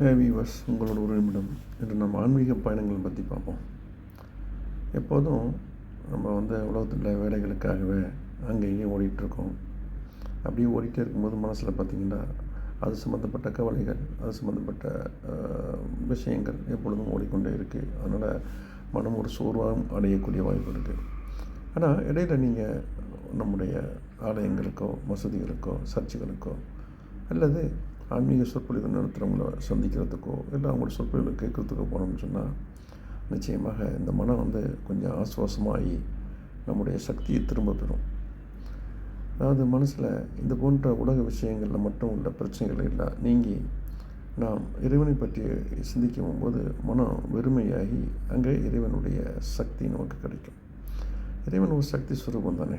Viewers உங்களோட ஒரு நிமிடம் இன்று நம்ம ஆன்மீக பயணங்கள் பற்றி பார்ப்போம். எப்போதும் நம்ம வந்து உலகத்தில் வேலைகளுக்காகவே அங்கே இங்கேயும் ஓடிட்டுருக்கோம் அப்படியே ஓடிட்டே இருக்கும்போது மனசில் பார்த்திங்கன்னா அது சம்மந்தப்பட்ட கவலைகள் அது சம்மந்தப்பட்ட விஷயங்கள் எப்பொழுதும் ஓடிக்கொண்டே இருக்குது அதனால் மனம் ஒரு சோர்வாகவும் அடையக்கூடிய வாய்ப்பு இருக்குது ஆனால் இடையில் நீங்கள் நம்முடைய ஆலயங்களுக்கோ மசூதிகளுக்கோ சர்ச்சுகளுக்கோ அல்லது ஆன்மீக சொற்பொழிவு நடத்துகிறவங்கள சந்திக்கிறதுக்கோ இல்லை அவங்களோட சொற்பொழிவு கேட்குறதுக்கோ போனோம்னு சொன்னால் நிச்சயமாக இந்த மனம் வந்து கொஞ்சம் ஆசுவாசமாகி நம்முடைய சக்தியை திரும்ப பெறும். அதாவது மனசில் இந்த போன்ற உலக விஷயங்களில் மட்டும் உள்ள பிரச்சனைகள் இல்லை நீங்கி நாம் இறைவனை பற்றி சிந்திக்கும் போது மனம் வெறுமையாகி அங்கே இறைவனுடைய சக்தி நமக்கு கிடைக்கும். இறைவன் ஒரு சக்தி சுரூபம் தானே?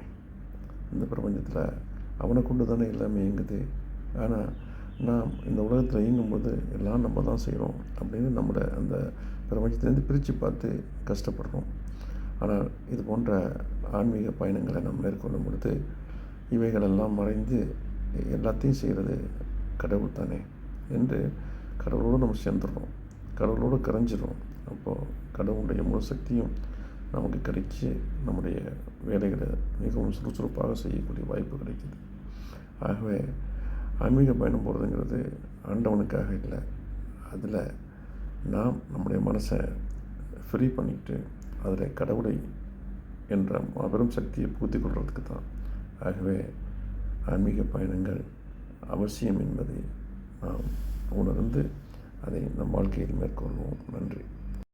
இந்த பிரபஞ்சத்தில் அவனை கொண்டு தானே எல்லாமே இயங்குது. ஆனால் நாம் இந்த உலகத்தில் இயங்கும்போது எல்லாம் நம்ம தான் செய்கிறோம் அப்படின்னு நம்மளை அந்த பிரபஞ்சத்திலேருந்து பிரித்து பார்த்து கஷ்டப்படுறோம். ஆனால் இது போன்ற ஆன்மீக பயணங்களை நாம் மேற்கொள்ளும் பொழுது இவைகளெல்லாம் மறைந்து எல்லாத்தையும் செய்கிறது கடவுள் தானே என்று கடவுளோடு நம்ம சேர்ந்துடுறோம். கடவுளோடு கரைஞ்சிடும் அப்போது கடவுளுடைய முழு சக்தியும் நமக்கு கிடைச்சி நம்முடைய வேலைகளை மிகவும் சுறுசுறுப்பாக செய்யக்கூடிய வாய்ப்பு கிடைக்குது. ஆகவே ஆன்மீக பயணம் போகிறதுங்கிறது ஆண்டவனுக்காக இல்லை. அதில் நாம் நம்முடைய மனசை ஃப்ரீ பண்ணிட்டு அதில் கடவுளை என்ற மாபெரும் சக்தியை பூத்தி கொள்வதுக்கு தான். ஆகவே ஆன்மீக பயணங்கள் அவசியம் என்பதை நாம் உணர்ந்து அதை நம் வாழ்க்கையில் மேற்கொள்வோம். நன்றி.